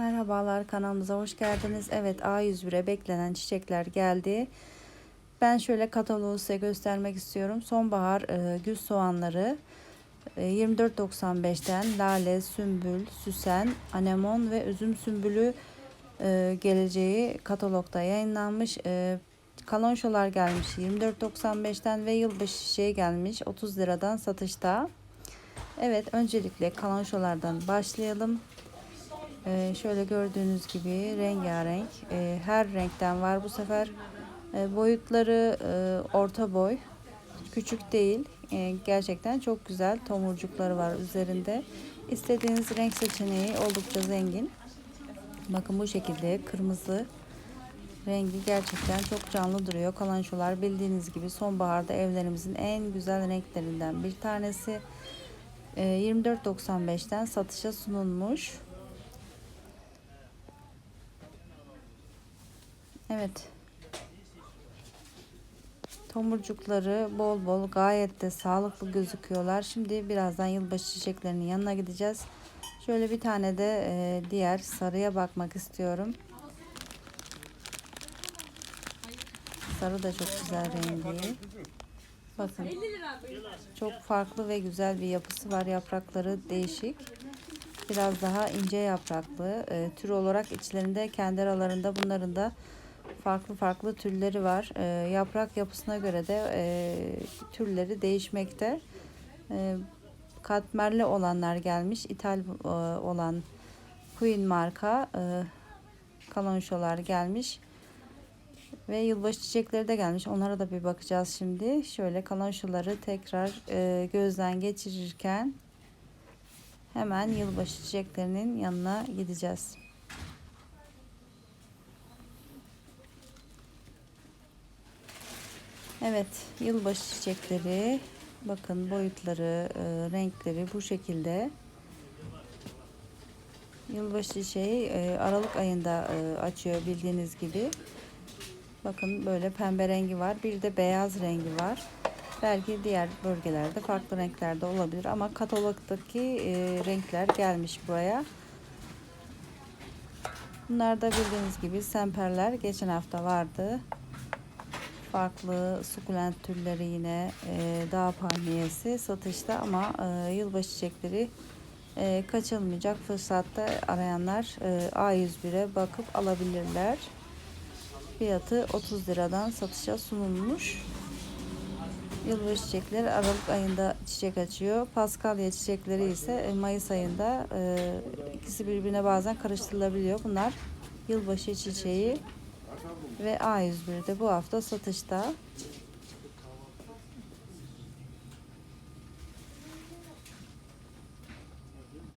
Merhabalar kanalımıza hoş geldiniz. Evet A101'e beklenen çiçekler geldi. Ben şöyle kataloğu size göstermek istiyorum. Sonbahar e, gül soğanları e, 24.95'ten lale, sümbül, süsen, anemon ve üzüm sümbülü e, geleceği katalogda yayınlanmış. E, kalonşolar gelmiş 24.95'ten ve yılbaşı çiçeği gelmiş 30 liradan satışta. Evet öncelikle kalonşolardan başlayalım. Ee, şöyle gördüğünüz gibi rengarenk. Ee, her renkten var bu sefer. Ee, boyutları e, orta boy. Küçük değil. Ee, gerçekten çok güzel tomurcukları var üzerinde. İstediğiniz renk seçeneği oldukça zengin. Bakın bu şekilde kırmızı rengi gerçekten çok canlı duruyor. Kalançolar bildiğiniz gibi sonbaharda evlerimizin en güzel renklerinden bir tanesi. Ee, 24.95'ten satışa sunulmuş Evet. Tomurcukları bol bol gayet de sağlıklı gözüküyorlar. Şimdi birazdan yılbaşı çiçeklerinin yanına gideceğiz. Şöyle bir tane de e, diğer sarıya bakmak istiyorum. Sarı da çok güzel rengi. Bakın. Çok farklı ve güzel bir yapısı var. Yaprakları değişik. Biraz daha ince yapraklı. E, tür olarak içlerinde kendi aralarında bunların da farklı farklı türleri var. E, yaprak yapısına göre de e, türleri değişmekte. E, katmerli olanlar gelmiş. İthal e, olan Queen marka e, kalonşolar gelmiş. Ve yılbaşı çiçekleri de gelmiş. Onlara da bir bakacağız şimdi. Şöyle kalonşoları tekrar e, gözden geçirirken hemen yılbaşı çiçeklerinin yanına gideceğiz. Evet, yılbaşı çiçekleri. Bakın boyutları, e, renkleri bu şekilde. Yılbaşı çiçeği e, Aralık ayında e, açıyor bildiğiniz gibi. Bakın böyle pembe rengi var. Bir de beyaz rengi var. Belki diğer bölgelerde farklı renklerde olabilir ama katalogdaki renkler gelmiş buraya. Bunlar da bildiğiniz gibi semperler geçen hafta vardı farklı sukulent türleri yine e, dağ palmiyesi satışta ama e, yılbaşı çiçekleri e, kaçılmayacak fırsatta arayanlar e, A101'e bakıp alabilirler. Fiyatı 30 liradan satışa sunulmuş. Yılbaşı çiçekleri Aralık ayında çiçek açıyor. Paskalya çiçekleri ise e, Mayıs ayında e, ikisi birbirine bazen karıştırılabiliyor. Bunlar yılbaşı çiçeği ve A101'de bu hafta satışta.